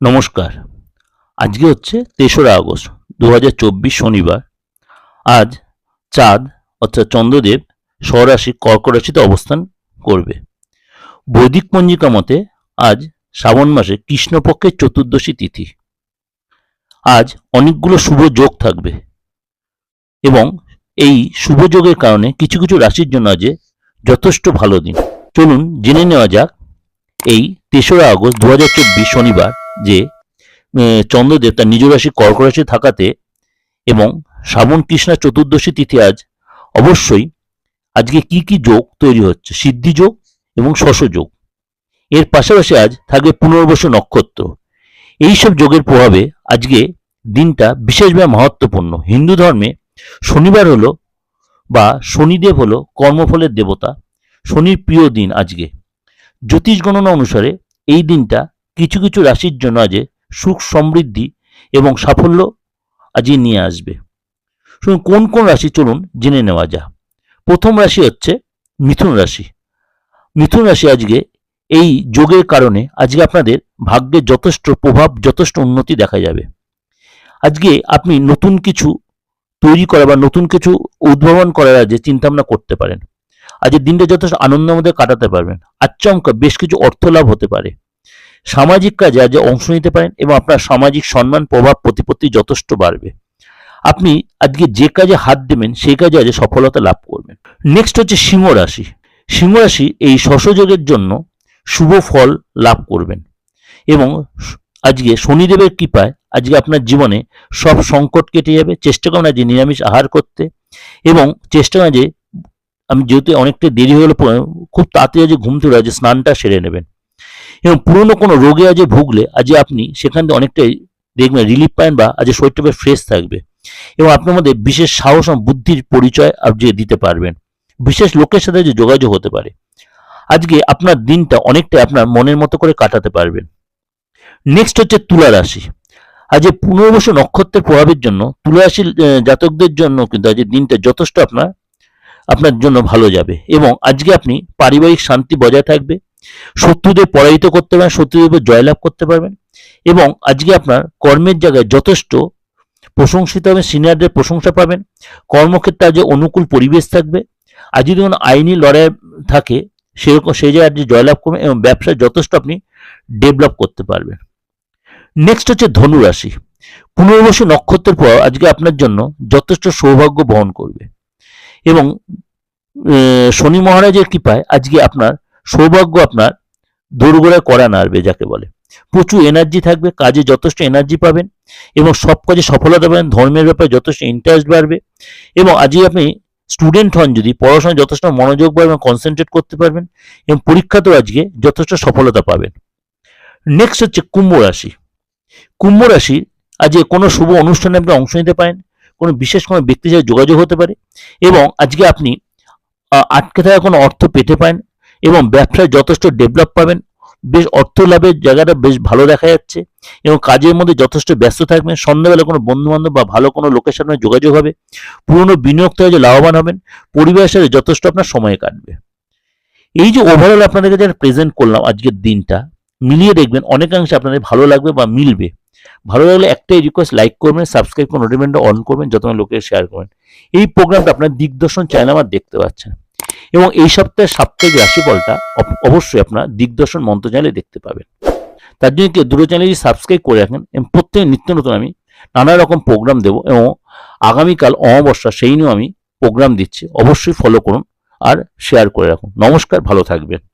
নমস্কার। আজকে হচ্ছে তেসরা আগস্ট দু হাজার চব্বিশ শনিবার। আজ চাঁদ অর্থাৎ চন্দ্রদেব স্বরাশি কর্ক রাশিতে অবস্থান করবে। বৈদিক পঞ্জিকা মতে আজ শ্রাবণ মাসে কৃষ্ণপক্ষের চতুর্দশী তিথি। আজ অনেকগুলো শুভ যোগ থাকবে এবং এই শুভ যোগের কারণে কিছু কিছু রাশির জন্য আজ যথেষ্ট ভালো দিন। চলুন জেনে নেওয়া যাক এই তেসরা আগস্ট দু হাজার চব্বিশ শনিবার যে চন্দ্রদেব তার নিজ রাশি কর্ক রাশি থাকাতে এবং শ্রাবণ কৃষ্ণা চতুর্দশী তিথি আজ অবশ্যই আজকে কি কি যোগ তৈরি হচ্ছে? সিদ্ধি যোগ এবং শশ যোগ। এর পাশাপাশি আজ থাকবে পুনর্বসু নক্ষত্র। এইসব যোগের প্রভাবে আজকে দিনটা বিশেষভাবে মহত্বপূর্ণ হিন্দু ধর্মে শনিবার হলো বা শনিদেব হলো কর্মফলের দেবতা। শনির প্রিয় দিন আজকে। জ্যোতিষ গণনা অনুসারে এই দিনটা কিছু কিছু রাশির জন্য আজ সুখ সমৃদ্ধি এবং সাফল্য আজকে নিয়ে আসবে। শুনুন, কোন কোন রাশি চলুন জেনে নেওয়া যা প্রথম রাশি হচ্ছে মিথুন রাশি। মিথুন রাশি আজকে এই যোগের কারণে আজকে আপনাদের ভাগ্যে যথেষ্ট প্রভাব, যথেষ্ট উন্নতি দেখা যাবে। আজকে আপনি নতুন কিছু তৈরি করা বা নতুন কিছু উদ্ভাবন করার আজ চিন্তাভাবনা করতে পারেন। আজকের দিনটা যথেষ্ট আনন্দের মধ্যে কাটাতে পারবেন। আচমকা বেশ কিছু অর্থ লাভ হতে পারে। সামাজিক কাজে আজ অংশ নিতে পারেন এবং আপনার সামাজিক সম্মান, প্রভাব, প্রতিপত্তি যথেষ্ট বাড়বে। আপনি আজকে যে কাজে হাত দেবেন, সেই কাজে আজ সফলতা লাভ করবেন। নেক্সট হচ্ছে সিংহ রাশি। সিংহ রাশি এই শশযোগের জন্য শুভ ফল লাভ করবেন এবং আজকে শনিদেবের কৃপায় আজকে আপনার জীবনে সব সংকট কেটে যাবে। চেষ্টা করুন আজকে নিরামিষ আহার করতে এবং চেষ্টা করুন যে আমি যেহেতু অনেকটা দেরি হয়ে গেলো খুব তাড়াতাড়ি আজ ঘুম থেকে আজ স্নানটা সেরে নেবেন। এবং পুরনো কোনো রোগে আজ ভুগলে আজ আপনি সেখান থেকে অনেকটাই দেখবেন রিলিফ পাবেন বা আজ শরীরটা ফ্রেশ থাকবে। এবং আপনার মধ্যে বিশেষ সাহস এবং বুদ্ধির পরিচয় আপনি দিতে পারবেন। বিশেষ লোকের সাথে যে যোগাযোগ হতে পারে। আজকে আপনার দিনটা অনেকটাই আপনার মনের মতো করে কাটাতে পারবেন। নেক্সট হচ্ছে তুলা রাশি আজ এই পুনর্বসু নক্ষত্রের প্রভাবের জন্য তুলা রাশির জাতকদের জন্য কিন্তু আজ দিনটা যথেষ্ট আপনার আপনার জন্য ভালো যাবে। এবং আজকে আপনি পারিবারিক শান্তি বজায় থাকবে। শত্রুদের পরাজিত করতে পারবেন, শত্রুদের উপর জয়লাভ করতে পারবেন। এবং আজকে আপনার কর্মের জায়গায় যথেষ্ট প্রশংসিত হবে সিনিয়রদের প্রশংসা পাবেন। কর্মক্ষেত্রে আজ অনুকূল পরিবেশ থাকবে। আজ যদি কোনো আইনি লড়াই থাকে, সেরকম সেই জায়গায় আজকে জয়লাভ করবেন এবং ব্যবসায় যথেষ্ট আপনি ডেভেলপ করতে পারবেন। নেক্সট হচ্ছে ধনুরাশি। পুনর্বসু নক্ষত্রের পর আজকে আপনার জন্য যথেষ্ট সৌভাগ্য বহন করবে। এবং শনি মহারাজের কৃপায় আজকে আপনার সৌভাগ্য আপনার দোরগোড়ায় করা নাড়বে যাকে বলে। প্রচুর এনার্জি থাকবে, কাজে যথেষ্ট এনার্জি পাবেন এবং সব কাজে সফলতা পাবেন, ধর্মের ব্যাপারে যথেষ্ট ইন্টারেস্ট বাড়বে এবং আজই আপনি স্টুডেন্ট হন যদি, পড়াশোনায় যথেষ্ট মনোযোগ পাবেন কনসেন্ট্রেট করতে পারবেন এবং পরীক্ষাতেও আজকে যথেষ্ট সফলতা পাবেন। নেক্সট হচ্ছে কুম্ভ রাশি। কুম্ভ রাশি আজকে কোনো শুভ অনুষ্ঠানে আপনি অংশ নিতে পারেন, কোনো বিশেষ কোনো ব্যক্তির সাথে যোগাযোগ হতে পারে এবং আজকে আপনি আটকে থাকা কোনো অর্থ পেতে পারেন এবং ব্যবসায় যথেষ্ট ডেভেলপ পাবেন। বেশ অর্থ লাভের জায়গাটা বেশ ভালো দেখা যাচ্ছে এবং কাজের মধ্যে যথেষ্ট ব্যস্ত থাকবেন। সন্ধ্যাবেলা কোনো বন্ধু বান্ধব বা ভালো কোনো লোকের সাথে যোগাযোগ হবে। পুরনো বিনিয়োগ থেকে যে লাভবান হবেন, পরিবারের সাথে যথেষ্ট আপনার সময় কাটবে। এই যে ওভারঅল আপনাদেরকে যারা প্রেজেন্ট করলাম আজকের দিনটা, মিলিয়ে দেখবেন অনেকাংশে আপনাদের ভালো লাগবে বা মিলবে। ভালো লাগলে একটাই রিকোয়েস্ট লাইক করবেন সাবস্ক্রাইব করে নোটিফিকেশনটা অন করবেন যত লোকের শেয়ার করবেন। এই প্রোগ্রামটা আপনার দিগদর্শন চ্যানেল আমার দেখতে পাচ্ছেন। এবং এই সপ্তাহের সাপ্তাহিক রাশিফলটা অব- অবশ্যই আপনারা দিগদর্শন মন্ত্র চ্যানেলে দেখতে পাবেন। তার জন্য কেউ দুটো চ্যানেলটি সাবস্ক্রাইব করে রাখেন এবং প্রত্যেক নিত্য নতুন আমি নানা রকম প্রোগ্রাম দেব এবং আগামীকাল অমাবস্যা সেই নিয়েও আমি প্রোগ্রাম দিচ্ছি। অবশ্যই ফলো করুন আর শেয়ার করে রাখুন। নমস্কার, ভালো থাকবেন।